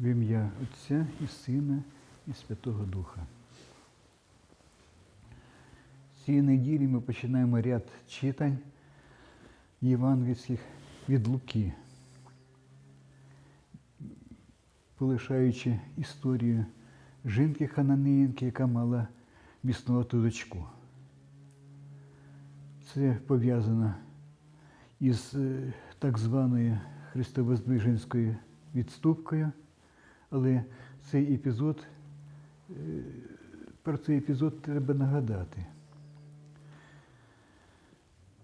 В ім'я Отця і Сина і Святого Духа. Цієї неділі ми починаємо ряд читань євангельських від Луки, полишаючи історію жінки Хананеїнки, яка мала біснувату дочку. Це пов'язано із е, так званою христовоздвиженською відступкою, але цей епізод, е, про цей епізод треба нагадати.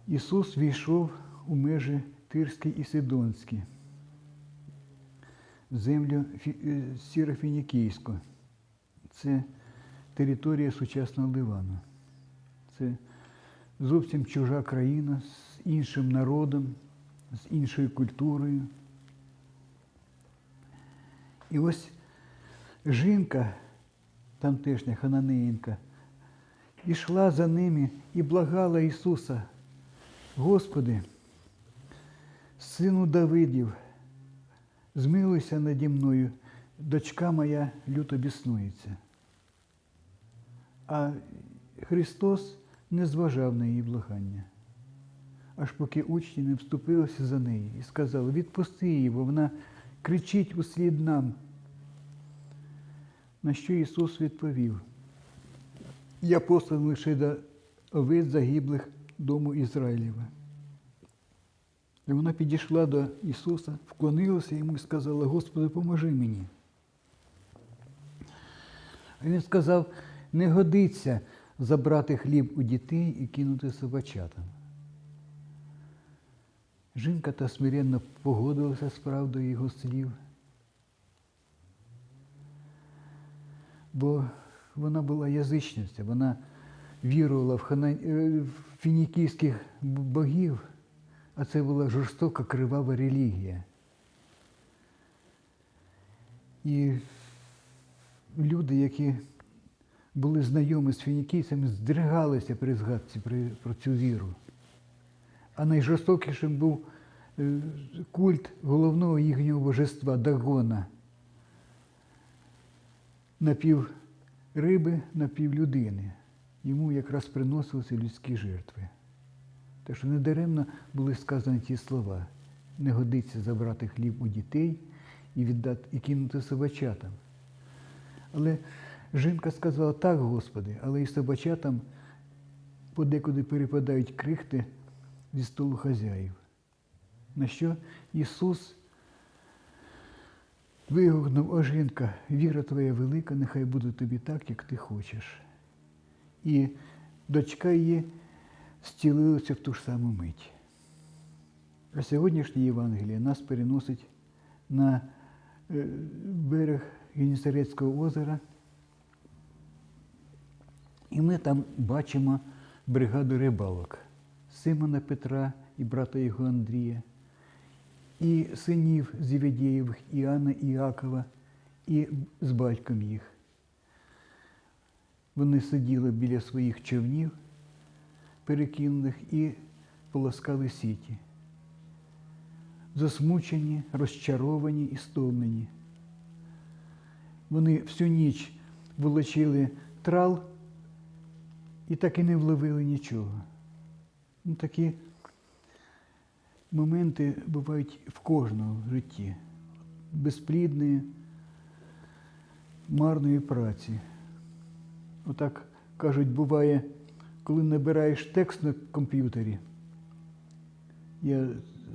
Ісус війшов у межі Тирські і Сидонські, землю е, Сірофінікійську. Це територія сучасного Ливану. Це зовсім чужа країна з іншим народом, з іншою культурою. І ось жінка, тамтешня хананеїнка, ішла за ними і благала Ісуса, Господи, сину Давидів, змилуйся наді мною, дочка моя люто біснується. А Христос не зважав на її благання, аж поки учні не вступилися за неї і сказали, відпусти її, бо вона кричить услід нам. На що Ісус відповів, я посланий лише до овець загиблих дому Ізраїлєва. І вона підійшла до Ісуса, вклонилася йому і сказала, Господи, поможи мені. А він сказав, не годиться забрати хліб у дітей і кинути собачатам. Жінка та смиренно погодилася з правдою його слів, бо вона була язичниця, вона вірувала в, хана... е, в фінікійських богів, а це була жорстока кривава релігія. І люди, які були знайомі з фінікійцями, здригалися при згадці про цю віру. А найжорстокішим був культ головного їхнього божества Дагона. Напів риби, напів людини. Йому якраз приносилися людські жертви. Так що недаремно були сказані ті слова. Не годиться забрати хліб у дітей і віддати і кинути собачатам. Але жінка сказала, так, Господи, але і собачатам подекуди перепадають крихти зі столу хазяїв. На що Ісус вигукнув, о жінка, віра твоя велика, нехай буде тобі так, як ти хочеш. І дочка її зцілилася в ту ж саму мить. А сьогоднішнє Євангеліє нас переносить на е, берег Генісарецького озера. І ми там бачимо бригаду рибалок Симона Петра і брата його Андрія, і синів Зіведєєвих Іоанна і Іакова, і з батьком їх. Вони сиділи біля своїх човнів, перекинутих, і полоскали сіті. Засмучені, розчаровані і стомлені. Вони всю ніч волочили трал і так і не вловили нічого. Ну, такі моменти бувають в кожного в житті. Безплідної, марної праці. Отак кажуть, буває, коли набираєш текст на комп'ютері. Я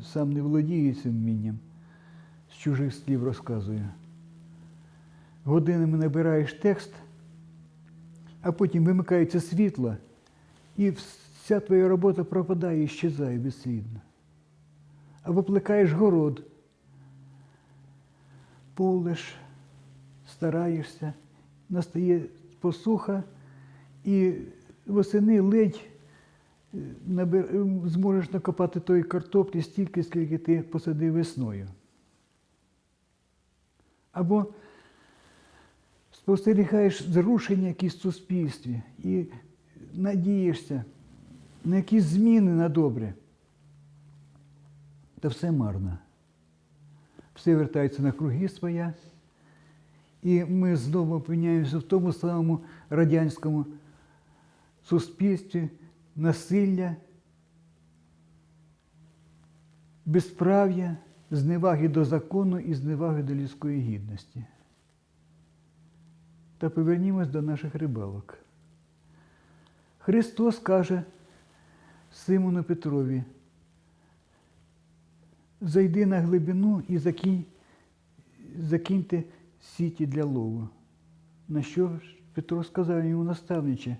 сам не володію цим вмінням, з чужих слів розказую. Годинами набираєш текст, а потім вимикається світло, і вся твоя робота пропадає і щезає безслідно. Або плекаєш город, полиш, стараєшся, настає посуха, і восени ледь е, набер- е, зможеш накопати тої картоплі стільки, скільки ти посадив весною. Або спостерігаєш зрушення якісь в суспільстві і надієшся на якісь зміни на добре. Та все марно. Все вертається на круги своя, І ми знову опиняємося в тому самому радянському суспільстві насилля, безправ'я, зневаги до закону і зневаги до людської гідності. Та повернімось до наших рибалок. Христос каже Симону Петрові, зайди на глибину і закинь, закиньте сіті для лову. На що Петро сказав йому наставниче,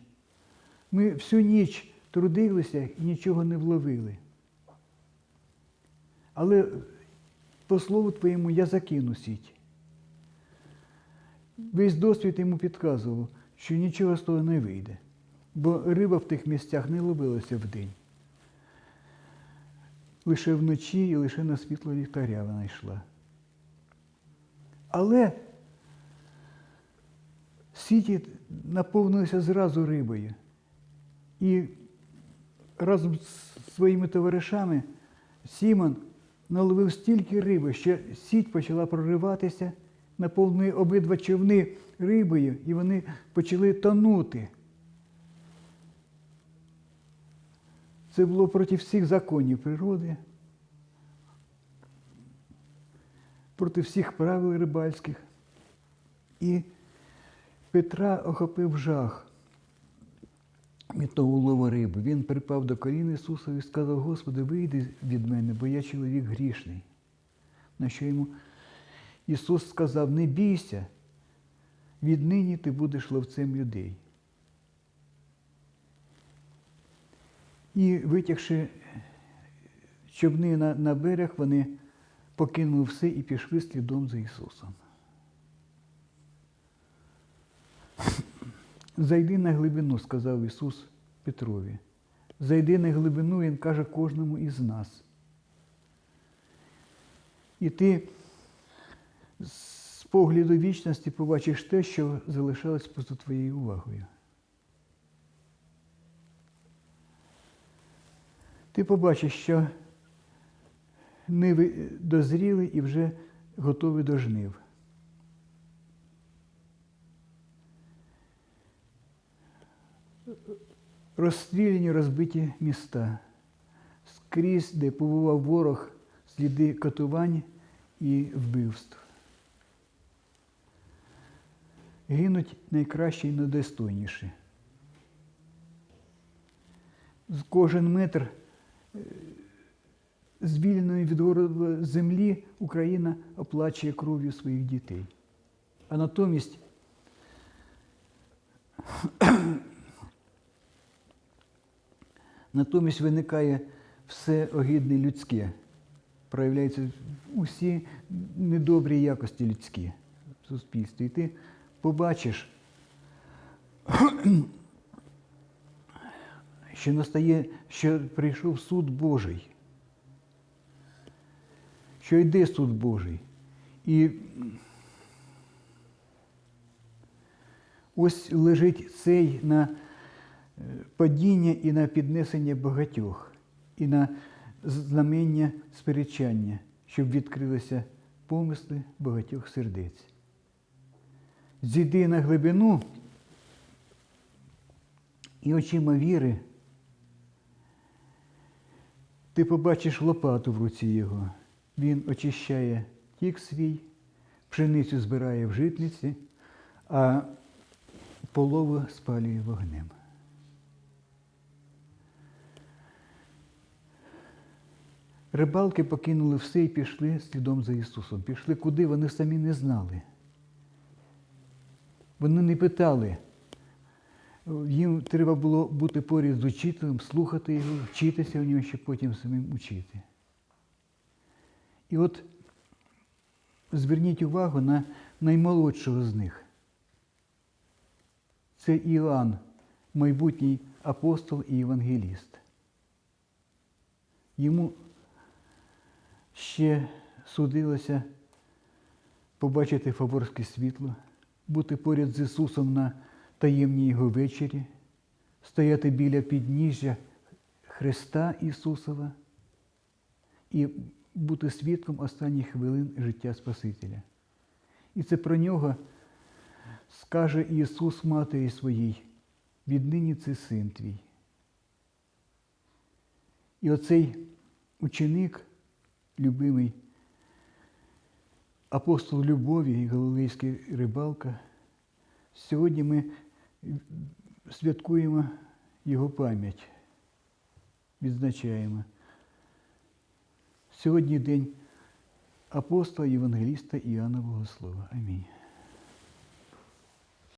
ми всю ніч трудилися і нічого не вловили. Але по слову твоєму я закину сіть. Весь досвід йому підказував, що нічого з того не вийде, бо риба в тих місцях не ловилася вдень. Лише вночі і лише на світло ліхтаря вона йшла. Але сіті наповнилися зразу рибою. І разом з своїми товаришами Сімон наловив стільки риби, що сіть почала прориватися, наповнює обидва човни рибою, і вони почали тонути. Це було проти всіх законів природи, проти всіх правил рибальських. І Петра охопив жах від того улову риби. Він припав до колін Ісуса і сказав, Господи, вийди від мене, бо я чоловік грішний. На що йому Ісус сказав, не бійся, віднині ти будеш ловцем людей. І витягши човни на, на берег, вони покинули все і пішли слідом за Ісусом. Зайди на глибину, сказав Ісус Петрові. Зайди на глибину, Він каже кожному із нас. І ти з погляду вічності побачиш те, що залишалось поза твоєю увагою. Ти побачиш, що ниви дозріли і вже готові до жнив. Розстріляні розбиті міста, скрізь, де побував ворог, сліди катувань і вбивств. Гинуть найкращі і найдостойніші. Кожен метр звільненої від ворога землі Україна оплачує кров'ю своїх дітей. А натомість Натомість виникає все огидне людське, проявляються усі недобрі якості людські в суспільстві. І ти побачиш, що настає, що прийшов суд Божий, що йде суд Божий. І ось лежить цей на падіння і на піднесення багатьох, і на знамення сперечання, щоб відкрилися помисли багатьох сердець. Зійди на глибину і очима віри, ти побачиш лопату в руці його. Він очищає тік свій, пшеницю збирає в житниці, а полову спалює вогнем. Рибалки покинули все і пішли слідом за Ісусом. Пішли куди, вони самі не знали. Вони не питали. Їм треба було бути поряд з учителем, слухати його, вчитися у нього, щоб потім самим учити. І от зверніть увагу на наймолодшого з них. Це Іоанн, майбутній апостол і євангеліст. Йому ще судилося побачити фаворське світло, бути поряд з Ісусом на таємній Його вечері, стояти біля підніжжя Христа Ісусова і бути свідком останніх хвилин життя Спасителя. І це про нього скаже Ісус Матері своїй, віднині це син твій. І оцей ученик, любимий апостол любові і Галилейський рибалка, сьогодні ми святкуємо його пам'ять, відзначаємо. Сьогодні день апостола Євангеліста Іоанна Богослова. Амінь.